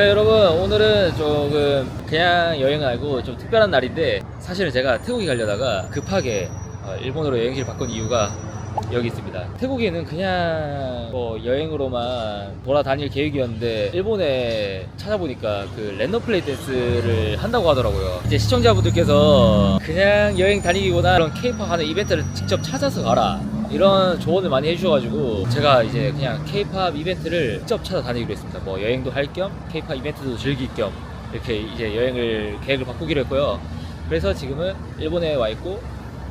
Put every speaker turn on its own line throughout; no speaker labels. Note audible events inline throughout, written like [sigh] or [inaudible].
네 여러분. 오늘은 조금 그냥 여행 말고 좀 특별한 날인데 사실은 제가 태국에 가려다가 급하게 어, 일본으로 여행지를 바꾼 이유가 여기 있습니다. 태국에는 그냥 뭐 여행으로만 돌아다닐 계획이었는데 일본에 찾아보니까 그 랜덤 플레이 댄스를 한다고 하더라고요. 이제 시청자분들께서 그냥 여행 다니기보다 그런 케이팝 하는 이벤트를 직접 찾아서 가라 이런 조언을 많이 해주셔가지고 제가 이제 그냥 케이팝 이벤트를 직접 찾아다니기로 했습니다. 뭐 여행도 할겸 케이팝 이벤트도 즐길 겸 이렇게 이제 여행을 계획을 바꾸기로 했고요. 그래서 지금은 일본에 와 있고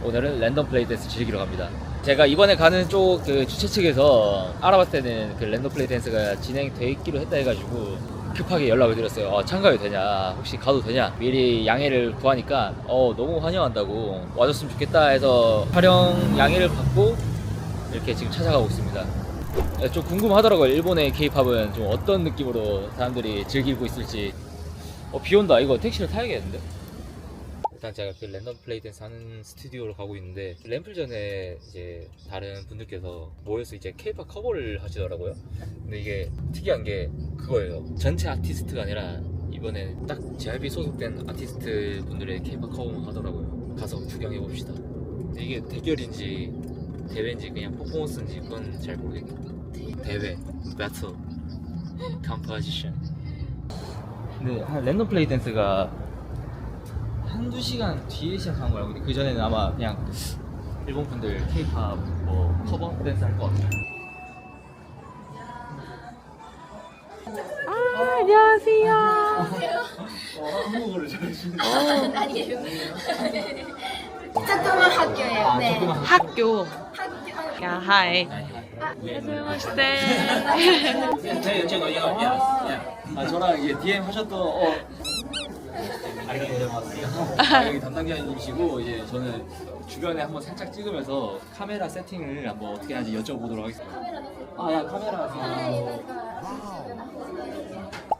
오늘은 랜덤 플레이 댄스 즐기러 갑니다. 제가 이번에 가는 쪽 그 주최 측에서 알아봤을 때는 그 랜덤 플레이 댄스가 진행돼 있기로 했다 해가지고 급하게 연락을 드렸어요. 어, 참가해도 되냐? 혹시 가도 되냐? 미리 양해를 구하니까 어 너무 환영한다고 와줬으면 좋겠다 해서 촬영 양해를 받고 이렇게 지금 찾아가고 있습니다. 네, 좀 궁금하더라고요. 일본의 케이팝은 좀 어떤 느낌으로 사람들이 즐기고 있을지. 어, 비 온다. 이거 택시를 타야겠는데? 일단 제가 그 랜덤 플레이 댄스 하는 스튜디오로 가고 있는데 램플 전에 이제 다른 분들께서 모여서 이제 케이팝 커버를 하시더라고요. 근데 이게 특이한 게 그거예요. 전체 아티스트가 아니라 이번에 딱 JYP 소속된 아티스트 분들의 케이팝 커버만 하더라고요. 가서 구경해 봅시다. 근데 이게 대결인지 대회인지 그냥 퍼포먼스인지 그건 잘 모르겠겠다. 대회, 배틀, 컴포지션. 근데 한 랜덤 플레이 댄스가 한두 시간 뒤에 시작한 거 알고 있는데 그 전에는 아마 그냥 일본 분들 케이팝 뭐 커버 댄스 할 것 같아요.
안녕하세요.
한국어를 잘하시는
아니에요. 학교예요. 네.
학교.
학교.
야, 하이.
네.
안녕하세요.
아 저랑 이게 DM 하셨던 어 [laughs] 여기 담당자님이시고 이제 저는 주변에 한번 살짝 찍으면서 카메라 세팅을 한번 어떻게 하는지 여쭤보도록 하겠습니다. 아야 카메라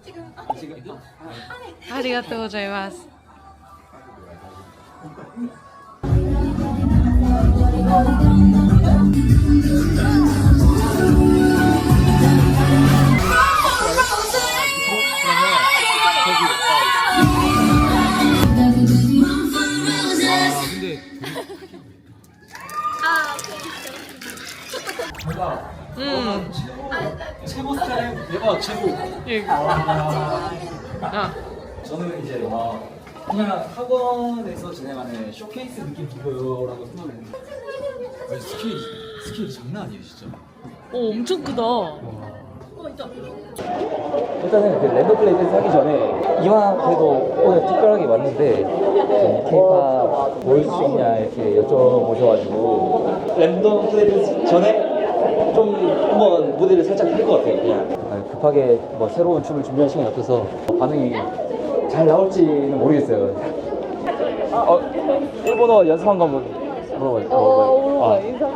지금
아, 지금 아,
ありがとうございます。 [laughs]
제가
음.
최고 스타일 대박 최고.
아,
저는 이제 와 그냥 학원에서 진행하는 쇼케이스 느낌 기고요라고 생각을 했는데 아니, 스케일 스케일 장난 아니에요 진짜.
오, 엄청 크다.
일단은 그 랜덤 플레이 댄스 하기 전에 이왕 그래도 오늘 특별하게 왔는데 케이팝 보일 수 있냐 이렇게 여쭤보셔가지고 랜덤 플레이 댄스 전에 좀 한번 무대를 살짝 할 것 같아요 그냥 아, 급하게 뭐 새로운 춤을 준비할 시간이 없어서 반응이 잘 나올지는 모르겠어요 어, 일본어 연습한 거 한번 물어봐요 물어봐요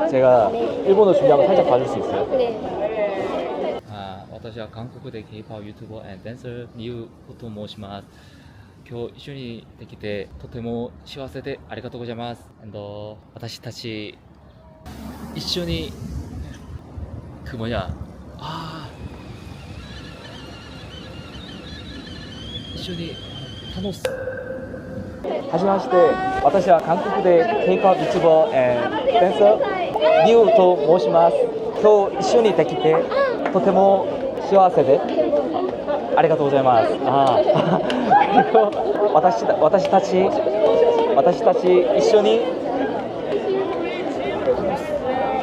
아, 제가 일본어 준비한 거 살짝 봐줄 수 있어요?
네.
あ私は韓国で K-POP YouTuber and dancer ニューこと申します今日一緒にできてとても幸せでありがとうございます and 私たち一緒に 그 뭐냐 아一緒に楽しはじめまして私は韓国で K-POP YouTuber and dancer ニューと申します今日一緒にできてとても幸せでありがとうございますあ[laughs] ー私た私たち私たち一緒に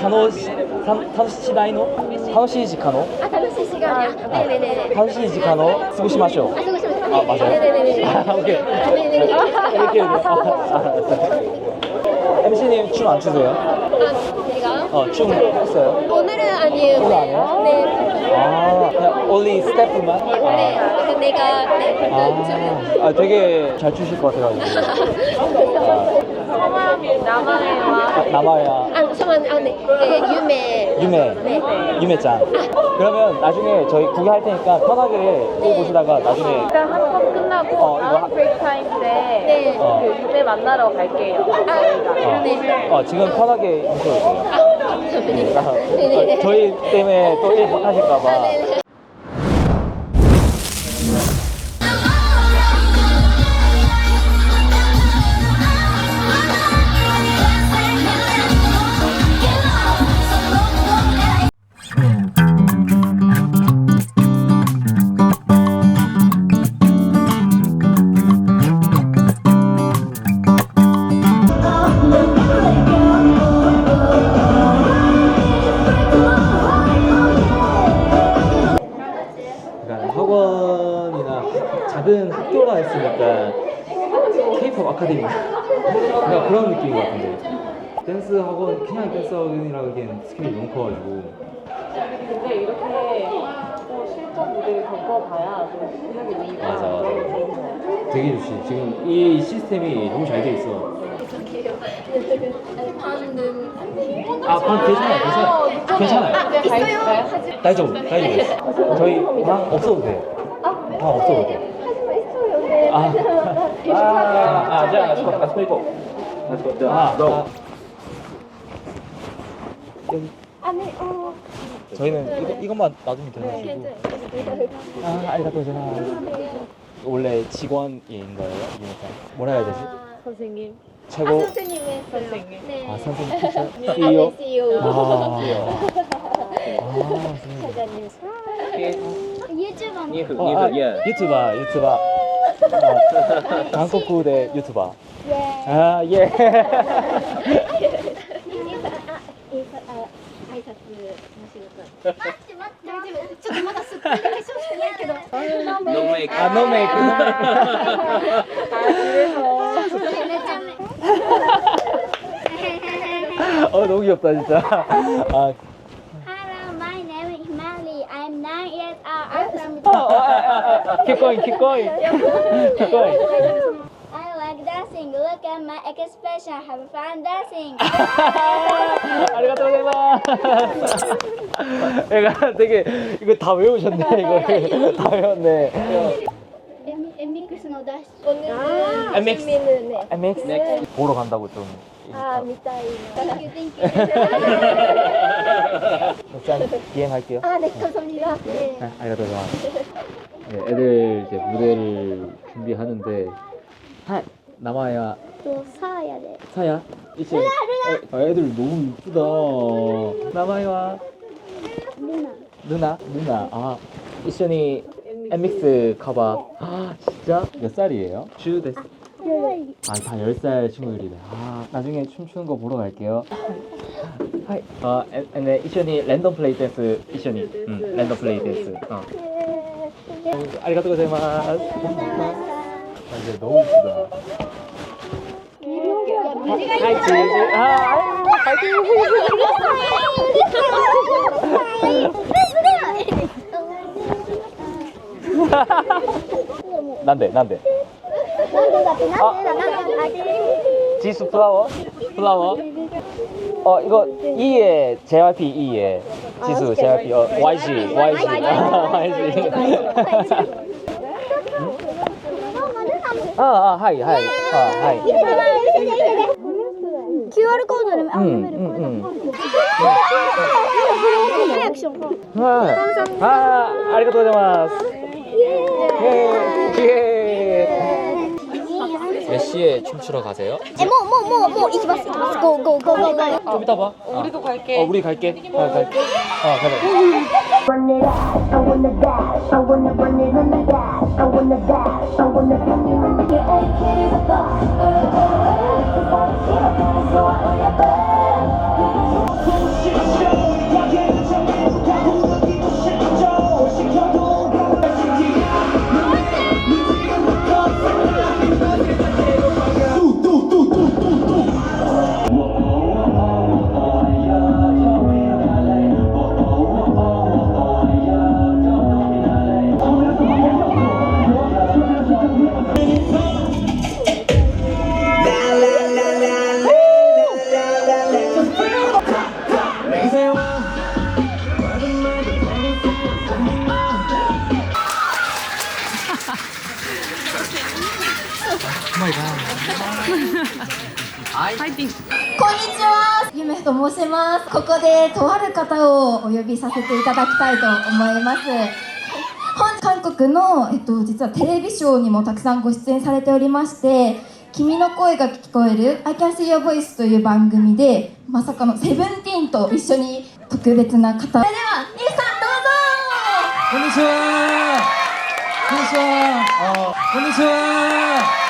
楽し
5시 다이노? 5시 시카노? 아, 5시
시간이야. 네네네. 5시 시카노? 쓰고
싶마쇼. 아, 쓰고 싶
아, 맞아요?
네네네.
아, 오케이.
네네네.
이렇게. MC님 춤 안 추세요?
아, 제가?
어, 춤 했어요?
오늘은 아니에요.
오늘 아니에요?
네.
아, 그냥 only 스태프만?
네. 아, 그래서 내가, 네.
아, 아 되게 잘 추실 것 같아가지고. 아. [laughs]
성함이 남아해와.
남아야
아, 저만 아, 네. 네, 유메.
유메,
네.
유메짱. 그러면 나중에 저희 구경할 테니까 편하게 또 보시다가 나중에
일단 한번 끝나고
어, 이거 하-
다음 브레이크 타임 때
네.
어.
그 유배 만나러 갈게요.
아, 네.
어, 지금 편하게 해주셔도 돼요.
아, 감사합니다. 네, 네.
저희 때문에 또일 못하실까봐.
아, 네, 네.
아카데미 그러니까 그런 느낌인 것 같은데. 댄스 학원 그냥 댄스 학원이라고 하기엔 스케일이 너무 커가지고.
근데 이렇게 또 실전 무대를 겪어봐야 또 실력이
맞아 맞아. 되게 좋지. 지금 이 시스템이 너무 잘 돼 있어. 아방 괜찮아요 괜찮아요. 괜찮아요.
이제 가 있을까요?
다이죠 다이죠 저희 방 없어도 돼방 없어도 돼
하지만 있어요. 네.
아, 아, 아. 아.
안에 어.
저희는 이거, 이것만 놔두면 돼가지고. 아, 아리가또 제나. 원래 직원인 거예요, 이니까. 뭐라 해야 되지?
선생님.
최고.
아, 선생님의
선생님.
네.
아, 선생님?
아,
CEO?
네, CEO.
아, 아, 선생님.
사장님. 유튜버.
어, 아, 유튜버, 유튜버. 아, 어, 한국대 유튜버.
예.
아 예.
노 메이크. 아,
예.
아 노 메이크. 아, 그래서. 어, 너무 귀엽다, 진짜. 아. keep going, keep going. [laughs] keep going.
I like dancing. Look at my expression. Have fun dancing. [laughs]
아리가또 고자이마스. [laughs] 얘가 되게 이거 다 외우셨네. 네. 이거 다 외웠네.
엠믹스의 다시.
오늘 엠믹스.
엠믹스. 보러 간다고 좀.
아, 미타이.
땡큐, 땡큐.
일단 비행할게요.
아, 네, 감사합니다. 네.
아, 알겠습니다. 네, 애들 이제 무대를 준비하는데 하, 남아야
또 사야 돼.
사야? 이제 루나, 루나. 아, 애들 너무 이쁘다. 남아야.
누나.
누나? 누나. 아 이션이 엠믹스 커버 아 진짜? 몇 살이에요? 주 됐어. 아다 10살 친구들이네 아 나중에 춤추는 거 보러 갈게요. 하이. 어 앤- 앤 네, 이션이 랜덤 플레이 댄스 이션이. 응 랜덤 플레이 댄스. 어. 네. ありがとうございます。マジでどうだ？はいチーズ。あい、はいチーズ。
なんでなんで。なんでだってなんでだなんでだ。
지수 플라워? 플라워? 어 이거 E에 JYP E에 지수 JYP 어 YG YG YG 아, 아 하이 하이 아 하이
QR コードであ読める
음,
これだ
음,
リアクション
음. 아, 아 아리가또 고자이마스 예. 예. 몇 시에 춤추러 가세요?
뭐뭐뭐뭐 이지 마스 이지 마스 고고고고고
좀 이따 봐. 어, 우리도 갈게. 어, 우리 갈게. 아, 갈게. 아, 가자.
Run it out, I wanna dash, I wanna run it on the dash, I wanna dash, I wanna run it on the dash.
Yeah, I can't stop. はい、こんにちは。ゆめと申します。ここでとある方をお呼びさせていただきたいと思います。韓国の、えっと、実はテレビショーにもたくさんご出演されておりまして「君の声が聞こえる I can see your voice」という番組でまさかのセブンティーンと一緒に特別な方。それではニさんどうぞ。
こんにちは。こんにちは。こんにちは。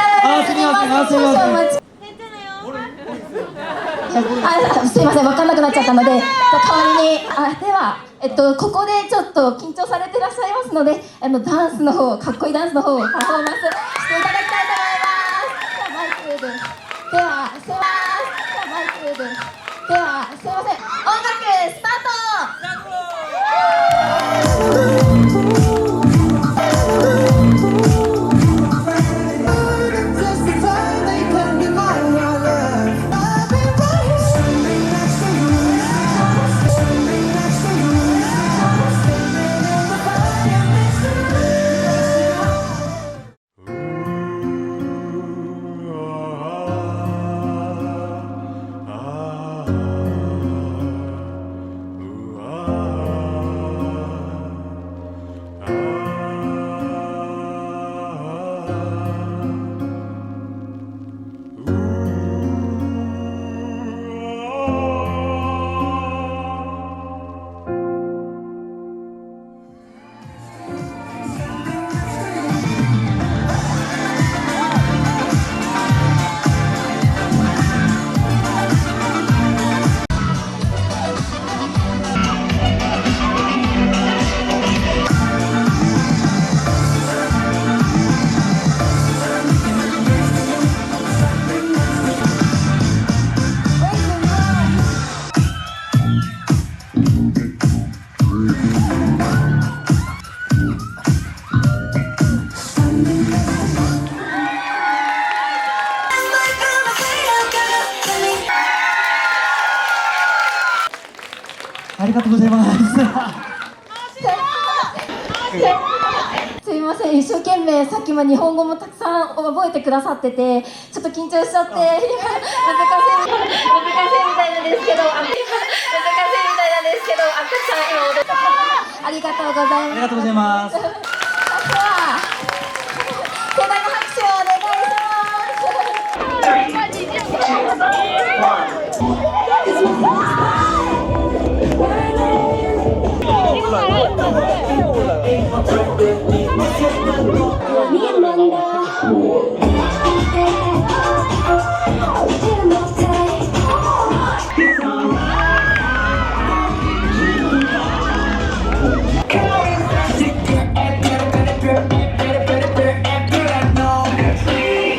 すみません
すみません
あすいません分かんなくなっちゃったので代わりにあでは、えっと、ここでちょっと緊張されてらっしゃいますのであのダンスの方かっこいいダンスの方をパフォーマンスしていただきたいと思います。じゃで [laughs] すいません一生懸命さっきも日本語もたくさん覚えてくださっててちょっと緊張しちゃって今難 [laughs] しい難しいみたいなんですけどあ難しいみたいなんですけどあたくさん今踊ってありがとうございます。
ありがとうございます。
では盛大な拍手をお願いします [laughs]